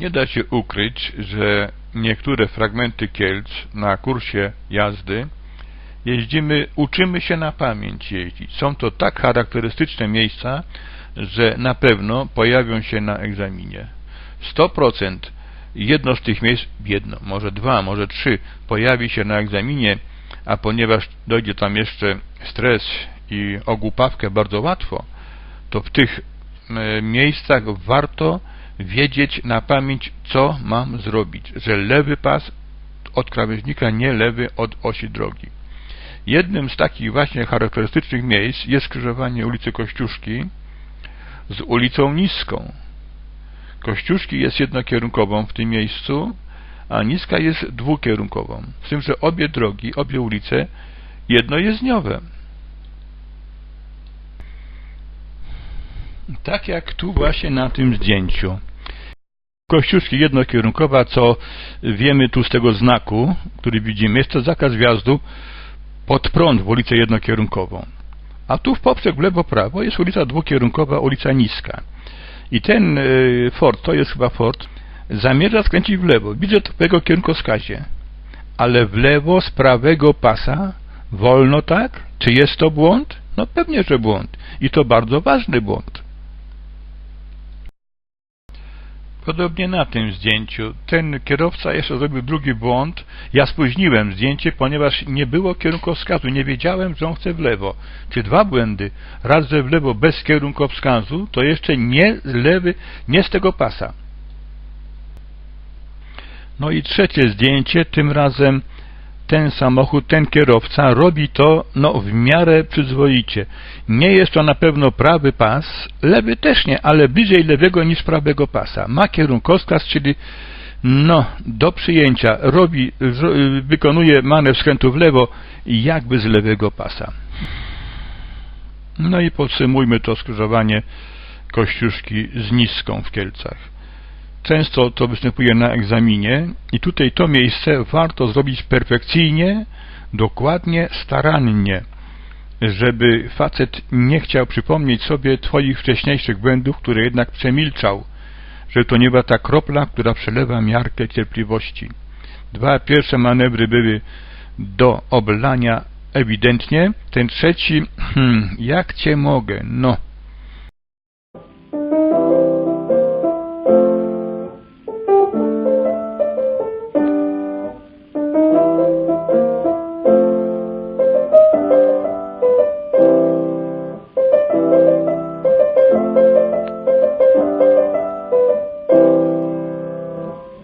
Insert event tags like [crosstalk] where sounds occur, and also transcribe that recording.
nie da się ukryć, że niektóre fragmenty Kielc na kursie jazdy jeździmy, uczymy się na pamięć jeździć. Są to tak charakterystyczne miejsca, że na pewno pojawią się na egzaminie. 100% jedno z tych miejsc, jedno, może dwa, może trzy, pojawi się na egzaminie, a ponieważ dojdzie tam jeszcze stres i ogłupawkę bardzo łatwo, to w tych miejscach warto wiedzieć na pamięć, co mam zrobić, że lewy pas od krawężnika, nie lewy od osi drogi. Jednym z takich właśnie charakterystycznych miejsc jest skrzyżowanie ulicy Kościuszki z ulicą Niską. Kościuszki jest jednokierunkową w tym miejscu, a Niska jest dwukierunkową. Z tym, że obie drogi, obie ulice jednojezdniowe. Tak jak tu właśnie na tym zdjęciu. Kościuszki jednokierunkowa, co wiemy tu z tego znaku, który widzimy, jest to zakaz wjazdu pod prąd w ulicę jednokierunkową. A tu w poprzek w lewo-prawo jest ulica dwukierunkowa, ulica Niska. I ten y, Ford, to jest chyba Ford, zamierza skręcić w lewo. Widzę to w jego kierunkowskazie. Ale w lewo z prawego pasa wolno tak? Czy jest to błąd? No pewnie, że błąd. I to bardzo ważny błąd. Podobnie na tym zdjęciu. Ten kierowca jeszcze zrobił drugi błąd. Ja spóźniłem zdjęcie, ponieważ nie było kierunkowskazu. Nie wiedziałem, że on chce w lewo. Czy dwa błędy. Raz, że w lewo bez kierunkowskazu, to jeszcze nie z lewy, nie z tego pasa. No i trzecie zdjęcie, tym razem ten samochód, ten kierowca robi to no, w miarę przyzwoicie. Nie jest to na pewno prawy pas, lewy też nie, ale bliżej lewego niż prawego pasa. Ma kierunkowskaz, czyli no, do przyjęcia robi, wykonuje manewr skrętu w lewo jakby z lewego pasa. No i podsumujmy to skrzyżowanie Kościuszki z Niską w Kielcach. Często to występuje na egzaminie i tutaj to miejsce warto zrobić perfekcyjnie, dokładnie, starannie, żeby facet nie chciał przypomnieć sobie Twoich wcześniejszych błędów, które jednak przemilczał, że to nie była ta kropla, która przelewa miarkę cierpliwości. Dwa pierwsze manewry były do oblania ewidentnie, ten trzeci, hmm, [clears throat] jak Cię mogę, no,